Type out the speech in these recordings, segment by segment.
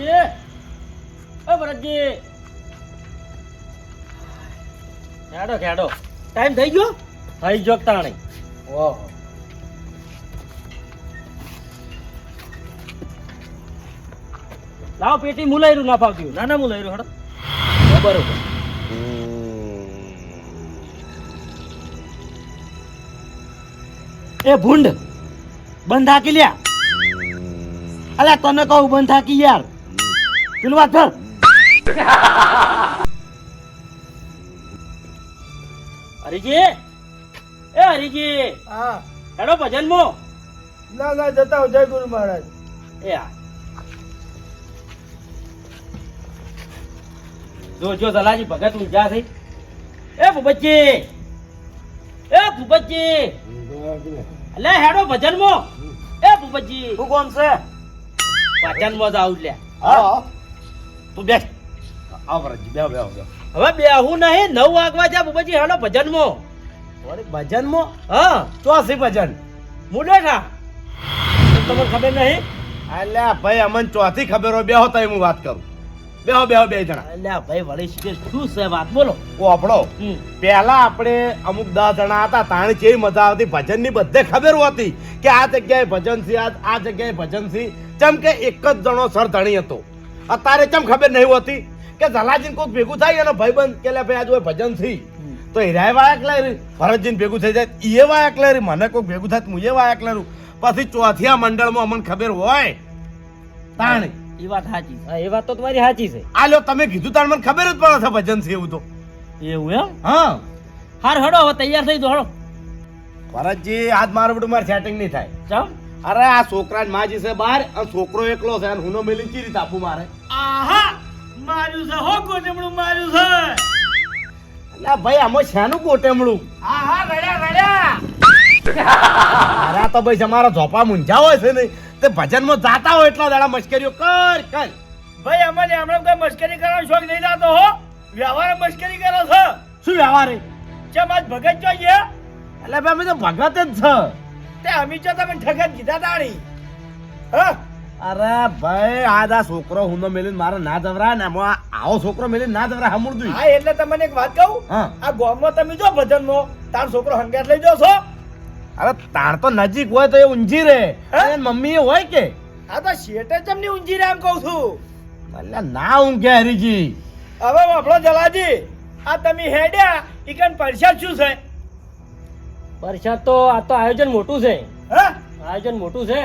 ભરતજી ઓ ભરતજી ખેડો ખેડો ટાઈમ થઈ ગયો? થઈ ગયો તાણી? ઓહો. લાવ પેટી મુલાયરું ના ફાવતી ના ના મુલાયરું હડો. બરોબર. એ ભૂંડ બંધ થાકી લ્યા. અલ્યા તને કહું બંધ થાકી યાર. પેલું વાત કર હરીજી! એ હરીજી! હા. હેડો ભજન મો ના ના જતા હો જય ગુરુ મહારાજ. એ આ જો જો દલાજી ભગત ઊંઝા થઈ. એ ભૂપતજી! એ ભૂપતજી! લે હેડો ભજન મો એ ભૂપતજી! શું કોમ છે? ભજન મો જાવ લે હા. તું બેસ. આવ બેહો બેહો બેહો. હવે બેહું નહીં નવ વાગવા જા ભૂપતજી હાલો ભજન મો વળી ભજનમાં? હા. ચોસી ભજન? મુડેઠા તમને ખબર નહીં? અલ્યા ભાઈ અમન ચોથી ખબર હોય બેહો તઈ હું વાત કરું. બેહો બેહો બે જણા. અલ્યા ભાઈ વળી શીખે શું છે વાત? બોલો. ઓ આપણો. પહેલા આપણે અમુક દસ જણા હતા તાણી કેવી મજા આવતી ભજનની બધે ખબર હોતી કે આ જગ્યાએ ભજન છે આ આ જગ્યાએ ભજન છે જેમ કે એક જ જણો સર ધણી હતો. અત્યારે કેમ ખબર નહીં હોતી? કે જલાજીને કોઈક ભેગું થાય અને ભાઈબંધ કે લે ભાઈ આજે ભજન થઈ તો હિરાય વાયક લારી ભરતજીને ભેગું થઈ જાય. એ વાયક લારી મને કોઈક ભેગું થાય તો હું એ વાયક લારું પછી ચોથિયા મંડળમાં અમને ખબર હોય તાણી. એ વાત સાચી એ વાત તો તમારી સાચી છે. આ લો તમે કીધું તાણ મને ખબર જ પડે છે ભજન છે એવું તો. એવું એમ? હા. હાર હડો હવે તૈયાર થઈ જો હડો. ભરતજી આજ મારું બધું મારે સેટિંગ નહીં થાય. ચમ? અરે આ છોકરા માજી છે બહાર અને છોકરો એકલો છે અને હુનો મેલી ચી રીતે આપું મારે. આહા માર્યું છે હો ગોટેમડું માર્યું છે. એટલે ભાઈ આમાં શાનું ગોટેમડું આહા રડ્યા રડ્યા. અરે તો ભાઈ અમારા ઝોપા મૂંઝા હોય છે ને તે ભજનમાં જાતા હોય એટલા દાડા મશ્કરીઓ કર કર. ભાઈ અમારે હમણાં કોઈ મશ્કરી કરવાનો શોખ નહીં જાતો હો. વ્યવહાર મશ્કરી કરો છો. શું વ્યવહાર? ચમ આજ ભગત જોઈએ એટલે ભાઈ અમે તો ભગત જ છે. તે અમી ચો તમે ઠગત કીધા તાણી હ? અરે ભાઈ આ દા છોકરો હુનો મેલીને મારે ના જવરા ને આવો છોકરો મેલીને ના જવરાય હમુરદું હા એટલે તમને એક વાત કહું? આ ગામમાં તમે જો ભજનમાં તાર છોકરો હંગાત લઈ જો છો અરે તાણ તો નજીક હોય તો એ ઊંજી રે? અને મમ્મી એ હોય કે? આ તો શેટે ચમની ઊંજી રામ કહું છું. એટલે ના ઊંઘે હરીજી. હવે આપણો જલાજી. આ તમે હેડ્યા ઈકન પરસાદ શું છે? પરસાદ તો આ તો આયોજન મોટું છે. હે? આયોજન મોટું છે.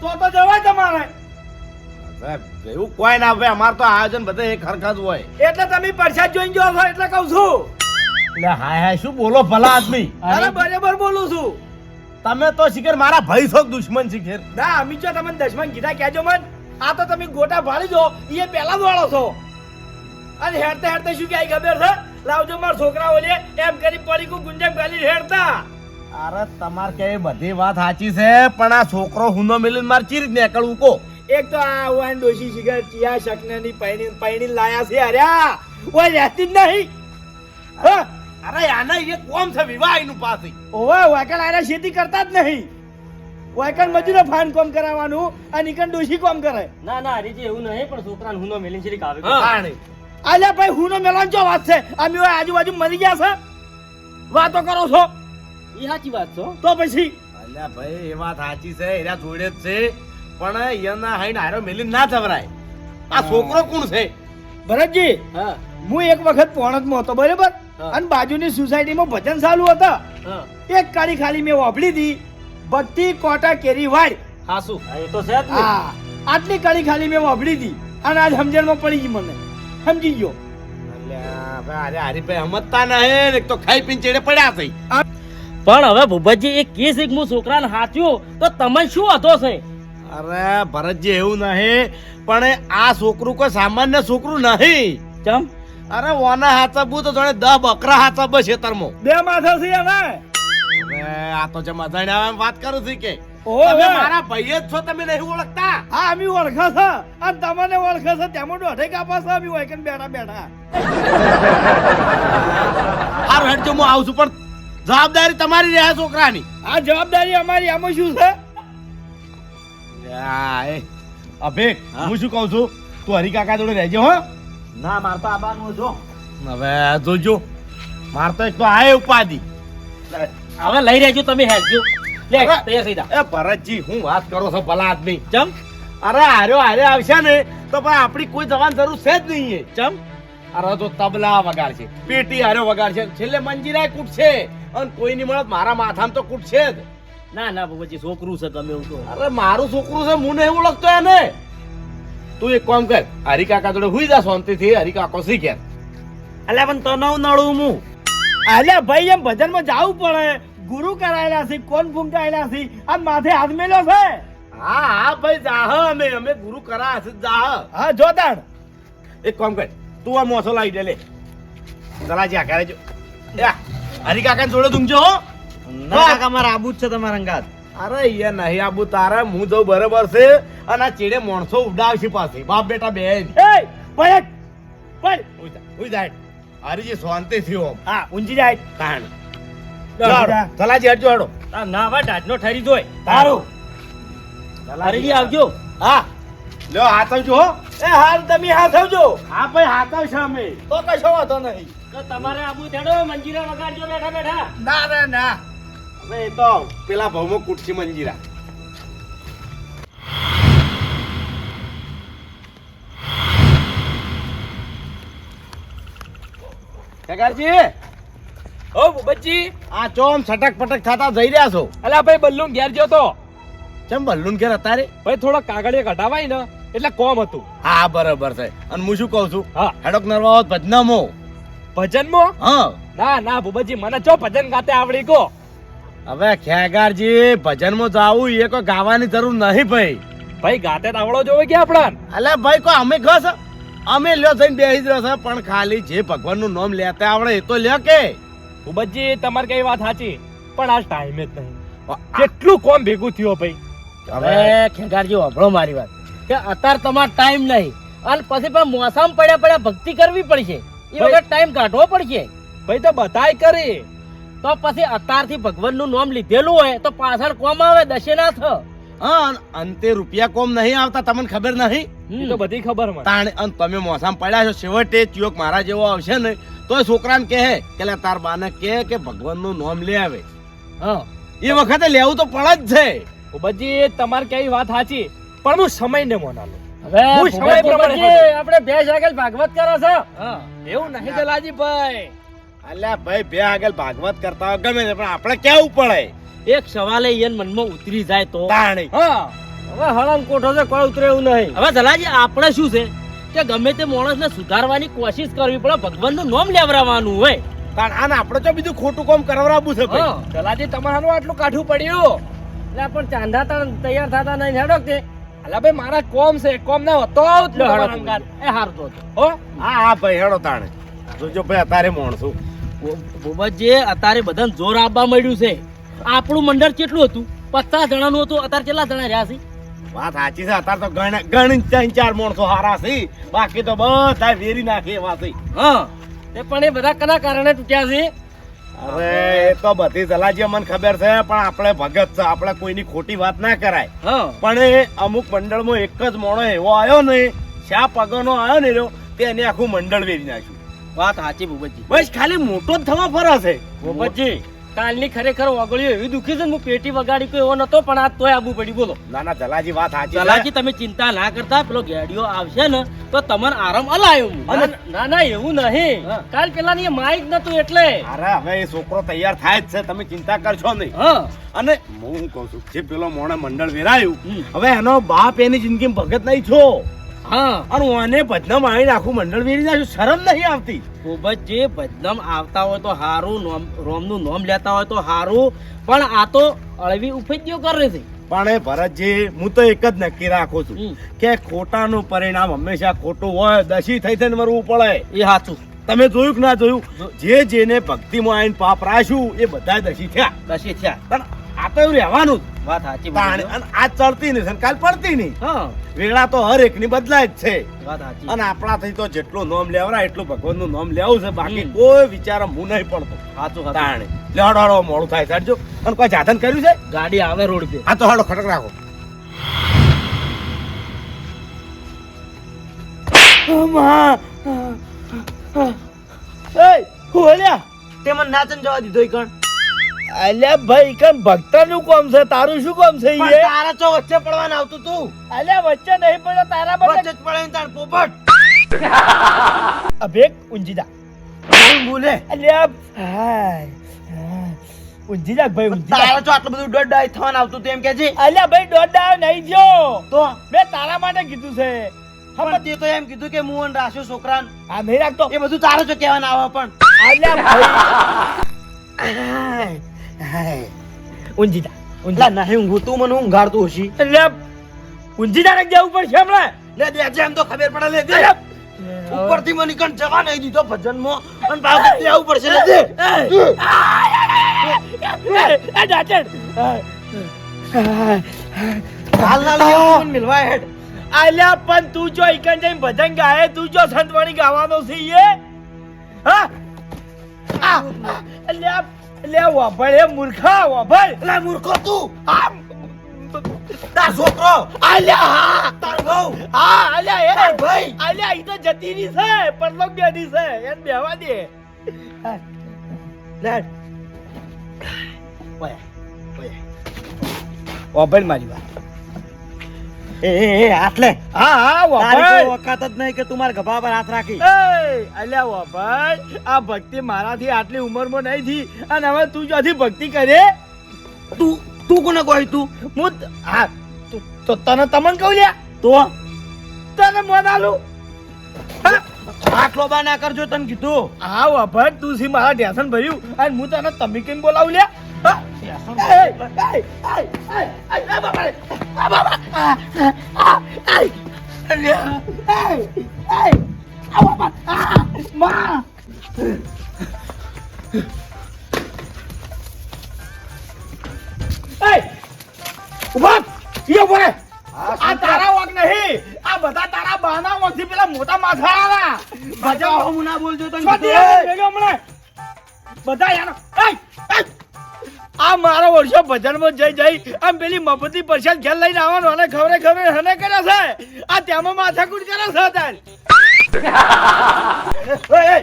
તો તો જવાય તમારે. સાહેબ, એવું કોઈ ના ભાઈ અમાર તો આયોજન બધે એક હરખા હોય. એટલે તમે પરસાદ જોઈને જો છો એટલે કહું છું. એટલે હાય હાય શું બોલો ભલા આદમી? અરે બરાબર બોલું છું. તમે તો શિખર મારા ભાઈ છો દુશ્મન શિખર? ના અમી જો તમને દશમન કીધા કહેજો મન. આ તો તમે ગોટા ભાળી દો એ પહેલા જ વાળો છો. અને હેડતે હેડતે શું ક્યાંય ખબર છે? લાવજો મારા છોકરા ઓલે એમ કરી પડી કુ ગુંજમ ગાલી હેડતા. અરે તમાર કે બધી વાત સાચી છે પણ આ છોકરો હુનો મિલીને માર ચીરી જ નીકળવું કો એક તો આ વાન ડોશી શિખર ચિયા શકનેની પૈણી પૈણી લાયા છે અર્યા. ઓય રહેતી જ નહીં. હા? અરે આના એક કોમ છે વિવાહ એનું પાસે ઓવા વાકણ આરા ખેતી કરતા જ નહીં. વાકણ મજૂરો ફાન કોમ કરાવવાનું અને ઈકન ડોશી કોમ કરે. ના ના હરીજી એવું નહીં પણ છોકરાને હુનો મેલીને છે આવે તાણી. આલ્યા ભાઈ હું નો મેલાન જો વાત છે? અમે ઓય આજુબાજુ મરી ગયા છે? વાતો કરો છો? એ સાચી વાત છો. તો પછી? અલ્યા ભાઈ એ વાત સાચી છે એના જોડે જ છે. પણ એના હાઈન હારો મેલી ના થવરાય આ છોકરો કોણ છે? ભરતજી હા. હું એક વખત પોણતમાં હતો બરાબર? અને બાજુની સોસાયટીમાં ભજન ચાલુ હતા. એક કાળી ખાલી મેં વાપરી હતી. ભક્તિ કોટા કેરી વાડ હાસુ એ તો છે જ ને. હા. આટલી કાળી ખાલી મેં વાપરી હતી. અને આજ સમજણમાં પડી ગઈ મને. સમજી ગયો અરે હરીભાઈ સમજતા નહીં ને એક તો ખાઈ પીને ચેડે પડ્યા થઈ પણ હવે ભૂપતજી એ કેસ એક હું છોકરાને હાચ્યો તો તમે શું હતો છે? અરે ભરતજી એવું નહીં પણ આ છોકરું કોઈ સામાન્ય છોકરું નહીં. ચમ? અરે ઓના હાચબું તો જાણે દહ બકરા હાચબ તરમો બે માથા છે ને હવે આ તો જે મજાણી આવે વાત કરું છું કે. તમે. મારા ભાઈ જ છો તમે નહીં ઓળખતા? હા અમે ઓળખે છે. અને તમને ઓળખે છે તેમાં દોઢે કાપા છે અમે બેઠા બેઠા. હારું હેડ હું આવું છું પણ જવાબદારી તમારી રહ્યા છોકરાની. આ જવાબદારી અમારી આમાં શું છે? આ, અભિક હું. શું કહું છું? તું હરિકાકા જોડે રહેજે હો. ના માર તો આબાનું જો. હવે જોજો. માર તો એક તો આય ઉપાધિ. હવે લઈ રહેજો તમે હેલજો લે તૈયાર થઈ જા. એ ભરતજી હું વાત કરો છો ભલા આદમી. ચમ. અરે હાર્યો હારે આવશે ને તો પણ આપણી કોઈ જવાન જરૂર છે જ નહીં. ચમ. અરે તો તબલા વગાડશે પેટી હાર્યો વગાડશે છેલ્લે મંજીરાય કૂટશે. અને કોઈ નહીં મળે મારા માથામાં તો કૂટશે જ. ના ના પછી છોકરું છે તમે એવું તો અરે મારું છોકરું છે હું નહીં ઓળખતો એને. તું એક કામ કર હરિકાકા જોડે હુઈ જા શાંતિથી હરિકાકો શીખે. અલ્યા પણ તને હું નડું હું અલ્યા ભાઈ એમ ભજનમાં જાવું પડે. ગુરુ કરાયેલા છે કોણ ફૂંકાયેલા છે? આ માથે હાથ મેલો છે? હા હા ભાઈ જાહ અમે અમે ગુરુ કરા છે જાહ. હા જોતાણ એક કામ કર તું આ મોસો લાવી દે લે. જલાજી આ કરે જો. હરી કાકા જોડે તુંજો ના કાકા મારા આબુ જ છે તમારા અંગાત. અરે યાર નહીં આબુ તારે હું જઉં બરાબર છે. અને આ ચીડે માણસો ઉડાવશે પાસે. બાપ બેટા બે એ પલટ પલ ઉઈ જાય હરીજી શાંતિ થયો હા ઊંચી જાય. તાણ. જા. હટજો હડો ના વા ઢાઢનો ઠરી જોય. તારું. હરીજી આવજો. હા. લ્યો હાથ એ હાલ તમે હાથ હા ભાઈ હાથ આવશે અમે તો કશો વાંધો નહીં. તો તમારે આબુ થેડો મંજીરા વગાડજો બેઠા બેઠા. ના ના ના. હવે એ તો પેલા ભાવમાં કુટસી મંજીરા. કાકાજી ઓ બુબજી આ ચોમ છટક પટક થતા જઈ રહ્યા છો? અલા ભાઈ બલ્લુન ઘેર ગયો તો. ચમ બલ્લુન ઘેર અત્યારે ભાઈ થોડો કાગળિયા કઢાવાય ને એટલે કોમ હતું. હા બરાબર છે. અને હું શું કહું છું? હા. હેડોક નરવાઓ ભજનામો. ભજનમાં? હા. ના ના બુબજી મને ચો ભજન ગાતે આવડી કો હવે ખેગારજી ભજનમાં જાવું એ કોઈ ગાવાની જરૂર નહીં ભાઈ. ભાઈ ગાતે આવડો જોવે કે આપણા? અલે ભાઈ કોઈ અમે ઘસ અમે લ્યો થઈને બેસી જ રહેશે પણ ખાલી જે ભગવાનનું નામ લેતા આવડે એ તો લ્યો કે. ભૂપતજી તમારે કઈ વાત સાચી પણ આજ ટાઈમે જ નહીં. કેટલું કોમ ભેગું થયું ભાઈ. હવે ખેગારજી વાપરો મારી વાત. કે અત્યારે તમારો ટાઈમ નહીં. અને પછી પણ મોસમ પડ્યા પડ્યા ભક્તિ કરવી પડશે. એ વખત ટાઈમ કાઢવો પડશે. ભાઈ તો બધાય કરી. તો પછી અત્યારથી ભગવાનનું નામ લીધેલું હોય તો પાછળ કોમ આવે દશે ના થ. હા અંતે રૂપિયા કોમ નહીં આવતા તમને ખબર નહીં? એ તો બધી ખબર તાણે અને તમે મોસામ પડ્યા છો છેવટે ચિયોક મારા જેવો આવશે ને. તોય છોકરાને કહે કે લે તાર બાને કહે કે ભગવાનનું નામ લે આવે. હા. એ વખતે લેવું તો પડે જ છે. ભૂપતજી તમારી કઈ વાત સાચી પણ હું સમયને મોનાલો હવે હું સમય પ્રમાણે આપણે બે આગળ ભાગવત કરો છો? એવું નહીં દલાજી ભાઈ અલ્યા ભાઈ બે આગળ ભાગવત કરતા હોય ગમે તે પણ આપણે કેવું પડે? એક સવાલે ઈયન મનમાં ઉતરી જાય તો. તાણી. હા. હવે હળંગ કોઠો છે કોઈ ઉતરે એવું નહીં. હવે જલાજી આપણે શું છે? કે ગમે તે માણસને સુધારવાની કોશિશ કરવી પડે ભગવાનનું નામ લેવરાવાનું હોય. પણ આને આપણે તો બીજું ખોટું કામ કરાવરાવું છે ભાઈ હા. દલાજી તમારું આટલું કાઠું પડ્યું. એટલે પણ ચાંદા તણ તૈયાર થતા નહીં હેડો કે. અલા ભાઈ મારા કોમ છે કોમ ના હોતો. એ હાર તો હો? હા હા ભાઈ હેડો તાણે. જોજો ભાઈ અત્યારે માણસું ભૂપતજી અત્યારે બધાને જોર આપવા મળ્યું છે. આપણું મંડળ કેટલું હતું? પચાસ જણાનું હતું અત્યારે કેટલા જણા રહ્યા છે? વાત સાચી છે. અત્યારે તો ગણ ગણ ત્રણ ચાર માણસો હારા છે. બાકી તો બધા વેરી નાખે એવા છે. હા તે પણ એ બધા કના કારણે તૂટ્યા છે? અરે એ તો બધી જલાજી મને ખબર છે પણ આપણે ભગત છે. આપણે કોઈની ખોટી વાત ના કરાય. હા. પણ એ અમુક મંડળમાં એક જ મોણો એવો આવ્યો ને શા પગનો આવ્યો ને રહ્યો તેને આખું મંડળ વેરી નાખ્યું. વાત સાચી ભૂપતજી. બસ ખાલી મોટો જ થવા ફરે છે. ભૂપતજી કાલની ખરેખર ઓગળ્યો એવી દુખી છે હું પેટી વગાડી કોઈ એવો નતો પણ આ તોય આબુ પડી. બોલો. ના ના જલાજી વાત સાચી જલાજી તમે ચિંતા ના કરતા. પેલો ગેડિયો આવશે ને તો તમારે આરામ અલાયો હું. ના- ના એવું નહીં. કાલ પેલા ની માઇક નતું એટલે. અરે હવે એ છોકરો તૈયાર થાય જ છે. તમે ચિંતા કરશો નહીં. હા. અને હું કહું છું જે પેલો મોણે મંડળ વેરાયું હવે એનો બાપ એની જિંદગીમાં ભગત નહીં છો. હા. અને ઓને ભજનામાં આવીને આખું મંડળ વેરી નાખું શરમ નહીં આવતી. ખૂબ જ જે બદનામ આવતા હોય તો હારું નોમ રોમનું નોમ લેતા હોય તો હારું. પણ આ તો અળવી ઉપેદ્યો કરે છે. પણ એ ભરતજી હું તો એક જ નક્કી રાખું છું કે ખોટાનું પરિણામ હંમેશા ખોટું હોય દશી થઈ થઈને મરવું પડે. એ સાચું તમે જોયું કે ના જોયું? જે. જેને ભક્તિમાં આવીને પાપ રાખ્યું એ બધા દશી થયા. દશી થયા. પણ આ તો એવું રહેવાનું જ. વાત સાચી અને આ ચડતી નહીં અને કાલ પડતી નહીં. હા. વેળા તો હર એકની બદલાય જ છે. વાત સાચી. અને આપણાથી તો જેટલું નોમ લેવરા એટલું ભગવાનનું નામ લેવું છે. બાકી કોઈ વિચાર હું નહીં પડતો. સાચું સાચું. તાણે. લેવડો મોડું થાય સાડજો અને કોઈ જાધન કર્યું છે? ગાડી આવે રોડ પે. આ તો હાડો ખટક રાખો. એ ઓલ્યા તે મને નાચન જવા દીધો કણ. અલ્યા ભાઈ કન ભક્તનું કોમ છે? તારું શું કોમ છે એ? તારા ચો વચ્ચે પડવાના આવતું તું. અલ્યા વચ્ચે નહીં પડ્યો તારા વચ્ચે જ પડે તાર પોપટ. અભેક ઊંજીદા નહીં બોલે અલ્યા હાય હાય. ઊંજીદા ભાઈ ઊંજીદા તારા ચો આટલું બધું ડોડ ડાય થવાનું આવતું તું એમ કે છે? અલ્યા ભાઈ દોડા નહીં જો તો? મેં તારા માટે કીધું છે. પણ તે તો એમ કીધું કે મુવન રાખ્યો છોકરાન આ નહીં રાખતો. એ બધું તારો ચો કહેવાના આવે પણ. અલ્યા ભાઈ. ઊંજીદા લા ઊંજીદા નહીં ઊંઘું તું મને ઊંઘાડતું હશી એટલે ઊંજીદા ને જવું પડશે હમણાં લે દે એમ તો ખબર પડે લે દે ઉપરથી મને કણ જવા નહીં દીધો ભજનમાં અને પાછું આવવું પડશે લે દે એ દાચડ હાલ ના લ્યો મને મિલવા હેડ આલ્યા પણ તું જો ઇકન જઈને ભજન ગાય તું જો સંતવાણી ગાવાનો છે હા અલ્યા અલ્યા વાભળ એ મૂર્ખા વાભળ લે મૂર્ખો તું. આ, તાર છોકરો. આલ્યા હા. તાર બહુ હા આલ્યા એ. ભાઈ. આલ્યા ઈ તો જતી ની છે પરલોક બેઠી છે. એને બેહવા દે. લે. ઓય ઓય. વાભળ મારી વાત. એ એ એ આટલે. હા હા તારી વાભળ જ નહીં કે તું મારા ગભા પર હાથ રાખી. એ અલ્યા વાભાઈ આ ભક્તિ મારાથી આટલી ઉંમરમાં નહીં થી અને હવે તું જોથી ભક્તિ કરે તું તું કોને કહી તું હું હા તો તને તમન કહું લ્યા? તો તને મન આલું આટલો બા ના કરજો તને કીધું. હા વાભાઈ તું સી મારા ઢેસન ભર્યું? અને હું તને તમે કેમ બોલાવું લ્યા? આ ઊભા. ઈ ઊભો રે. તારા વાંક નહીં આ બધા તારા બાના વાંકથી પેલા મોટા માથાળાના બચાવ હું ના બોલજો હમણાં. બધા યાર એય, એય. આ મારો વર્ષો ભજનમાં જઈ જઈ આમ પેલી મફતી પ્રસાદ ઘેર લઈને આવવાનો અને ખબરે ખબરે હને કરે છે. આ ત્યાંમાં માથાકૂટ કરે છે તાર.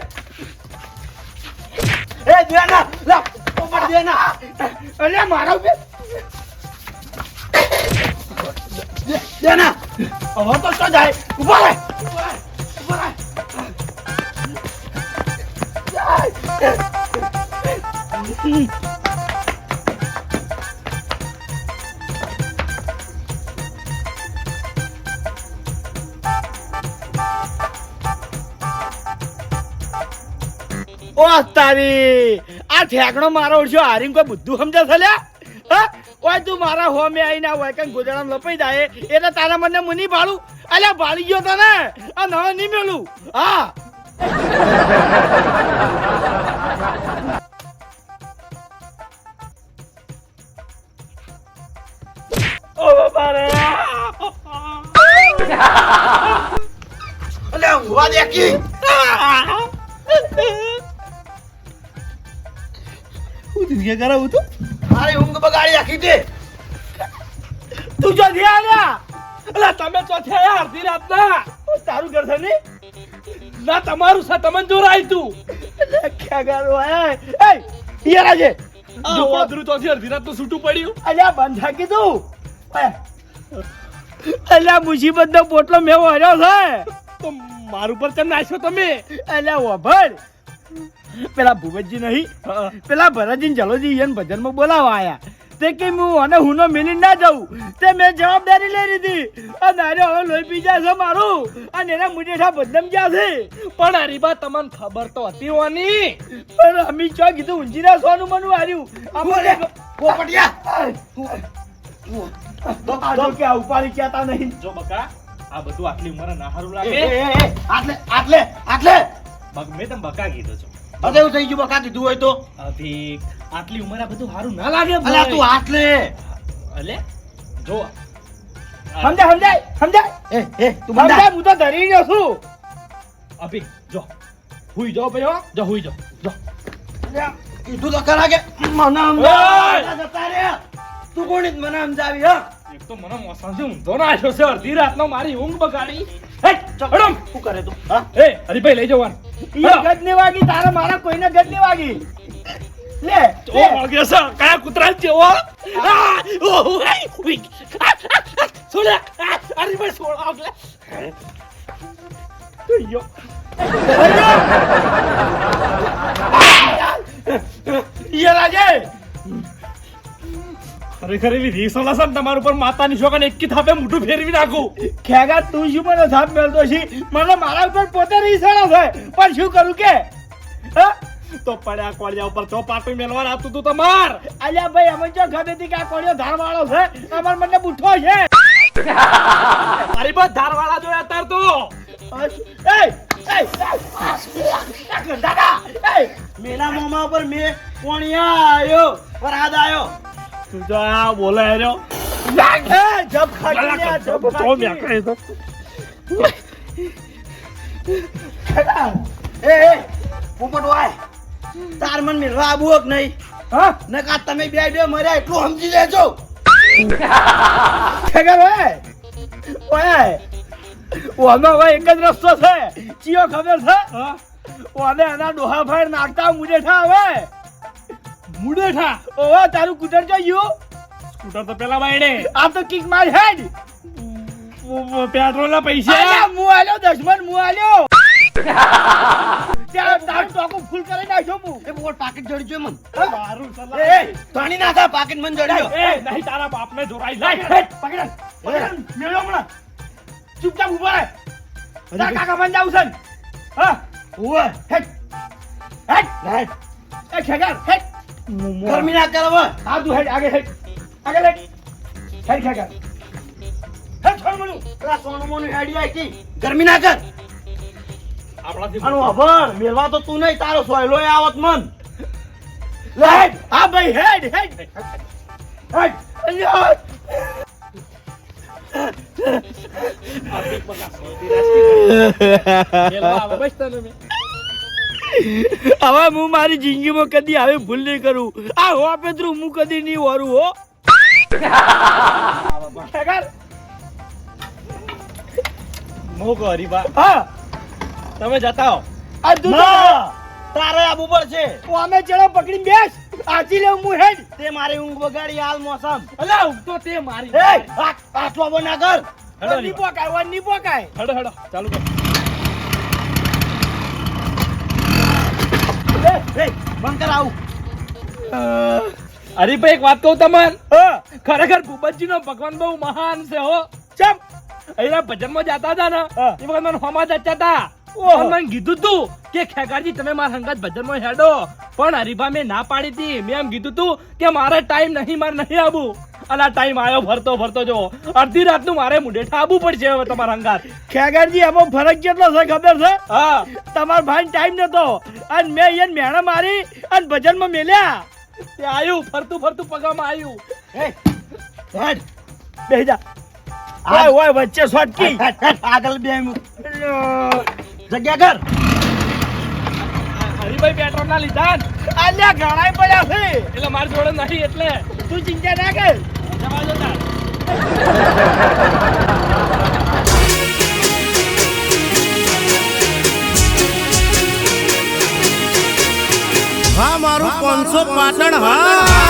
એ, દેના લા મારો બે દેના. હવે તો શું જાય. ઓ તારી આ ઠેકણો મારો ઓળશો હારીને કોઈ બુદ્ધું સમજે છે લ્યા? ઓય તું મારા હોમે આવીને આ હોય કઈ ગોદડામાં લપાઈ જાય, એટલે તારા મને મુની ભાડું અલ્યા ભાડી ગયો તને? આ નવે નહીં મેલું. હા. ઓ હું તું કરાવું તું. મારી ઊંઘ બગાડી આખી દે તું જો ધ્યાન આલ્યા અલા તમે તો થયા અડધી રાતના. તારું ઘર છે નહીં ના તમારું છે તમને જોરાય તું. એટલે ક્યાં ગારો આયા? એ હિયરા છે જો પાદરું તો અડધી રાતનું છૂટું પડ્યું. અલ્યા બંધ થાકી તું. અલ્યા મુસીબત નો પોટલો મેવો હર્યો છે. તો મારું પર કેમ નાખ્યો તમે? અલ્યા વભર પેલા ભુવતજી નહીં. પેલા ભરતજી જલોજી એને ભજનમાં બોલાવા આયા. તે કે હું અને હુનો મિલી ના જાઉં. તે મેં જવાબદારી લઈ લીધી. અને અરે હવે લોહી પી છે મારું. અને એના મુજેઠા બદનામ ગયા છે. પણ હરીબા તમને ખબર તો હતી હોની. પણ અમી ચો કીધું ઊંજીના સોનું મનું હાર્યું. આપણે પોપટિયા જો કે ઉપાડી કહેતા નહીં. જો બકા આ બધું આટલી ઉંમરે ના હારું લાગે. આટલે આટલે આટલે. મેં તમે બકા કીધો છો. અરે એવું થઈ ગયું બકા? કીધું હોય તો? અભિક આટલી ઉંમર આ બધું સારું ના લાગે અલા તું તું લે. અલે? જો. સમજાય સમજાય સમજાય. એ એ તું સમજાય હું તો ધરી ગયો છું. અભિક જો. હુઈ જાઓ ભાઈ જો હુઈ જાઓ. જો. કીધું તો ખરા કે મને સમજાવ. તું કોની મને સમજાવી હા. એક તો મને મોસાથી ઊંધો ના આવ્યો છે. અડધી રાતનો મારી ઊંઘ બગાડી. હે ચડમ શું કરે તું? હા? એ હરીભાઈ લઈ જવાનું. ગજની વાગી તારે મારા કોઈને ગજની વાગી. લે ઓ વાગે છે. કયા કૂતરા આ, ઓ, આ, છોડ. આ, હરીભાઈ છોડ આગલે તું યો. ઈ રાજે ખરેખર એવી રીસ છે ને તમારા ઉપર માતાની છોકરાને એક થાપે મોઢું ફેરવી નાખું? ખેગા, તું શું મને થાપ મેળતો છી મને મારા ઉપર પોતે રીસાણો છે પણ શું કરું કે? તો પડ્યા કોળિયા ઉપર ચોપાટું મેલવા આવતું તું તમાર? અલ્યા ભાઈ, અમે જો ખબર હતી કે આ કોળિયો ધારવાળો છે? અમાર મને બુઠો છે. મારી બસ ધારવાળા જોયા અત્યાર તો. દાદા એ મેના ઉપર મેં કોણિયા આયો વરાદ આયો. તું આ બોલે રહ્યો. જબ ખાટી જબ તો ખાટી. મેકાય તો. એ એ પોપટ વાય. તાર મન આબુ હક નહીં. હા? નકા તમે બે બે મર્યા એટલું સમજી લેજો. ખેગા ભાઈ. ઓય. ઓનો હવે એક જ રસ્તો છે. ચિયો ખબર છે? હા? ઓને એના ડોહા ફાડ નાખતા મુડેઠા હવે. મુડેઠા. ઓવા તારું કુટર જો યુ. સ્કૂટર તો પેલા બાયણે આ તો કિક માર હેડ. પેટ્રોલ ના પૈસા. મુ આલ્યો દશમન મુ આલ્યો. ત્યાં તારું ટોકું ફૂલ કરી નાખ્યો મુ. એ પોપટ પાકેટ જડી જો મન મારું એ સલાહ એ. તણી નાખા પાકેટ મન જડ્યો એ નહીં તારા બાપને જોરાઈ લાય. હેડ, પકડ, પકડ, મેળો હમણાં. ચૂપચાપ ઊભા રહે. તારા કાકા મને જાવું છે હા, ઓય હેડ, હેડ, હેડ એ ખેગાર, હેડ. ગરમી ના કર હવે તું હેડ, આગળ હેડ, આગળ હેડ. હેડ, ખેગાર. હેડ, છોડ મને. પેલા સોનું મોનું હેડી આઈ ગરમી ના કર આપણાથી આનો અભર મેલવા તો તું નહીં તારો સોયલો આવત મન લે, હેડ. હા, ભાઈ, હેડ, હેડ. હેડ. અલ્યા. આ બસ તને મેં. હવે હું મારી જિંદગીમાં કદી આવી ભૂલ નહીં કરું. આ હો પેતરું હું કદી નહીં વરું હો. મોકો હરીબા હા. તમે જતા હો. આ તું ના તારે આબુ પડશે તો અમે જડો પકડી બેસ. આજી લે હું હેડ. તે મારી ઊંઘ બગાડી હાલ મોસમ. અલા તો તે મારી. એ આટલો બો ના કર. હેડો ની. પોકાય વનની પોકાય. હડો હેડો ચાલુ કર એ એ બંધ કર આવું. હરીભાઈ એક વાત કહું તમને ખરેખર ભૂપતજી નો ભગવાન બહુ મહાન છે હો. ચમ. અહીંયા ભજનમાં જતા હતા ને. એ વખત મને હોમાં જતા હતા. મને કીધું તું કે ખેગારજી તમે મારા સંગાત ભજનમાં હેડો. પણ હરીભા મેં ના પાડી હતી. મેં એમ કીધું તું કે મારે ટાઈમ નહીં મારે નહીં આવું અલા ટાઈમ આવ્યો ભરતો ભરતો જો અડધી રાતનું મારે મુડેઠા આવવું પડશે હવે તમારા અંગાત ખેગારજી આમાં ફરક કેટલો છે ખબર છે? હા. તમારો ભાઈ ટાઈમ નતો. અને મેં અહીંયા મેણા મારી અને ભજનમાં મેલ્યા. તે આવ્યું ફરતું ફરતું પગામાં આવ્યું હેડ. બેહી જા. આ ઓય વચ્ચે સોટકી. આગળ બે જગ્યા કર. હરીભાઈ પેટ્રોલ ના લીધા અલ્યા ઘણાય પડ્યા છે. એટલે મારી જોડે નહીં એટલે. તું ચિંતા ના કર. જવા દો હા મારું પાંચસો પાટણ હા.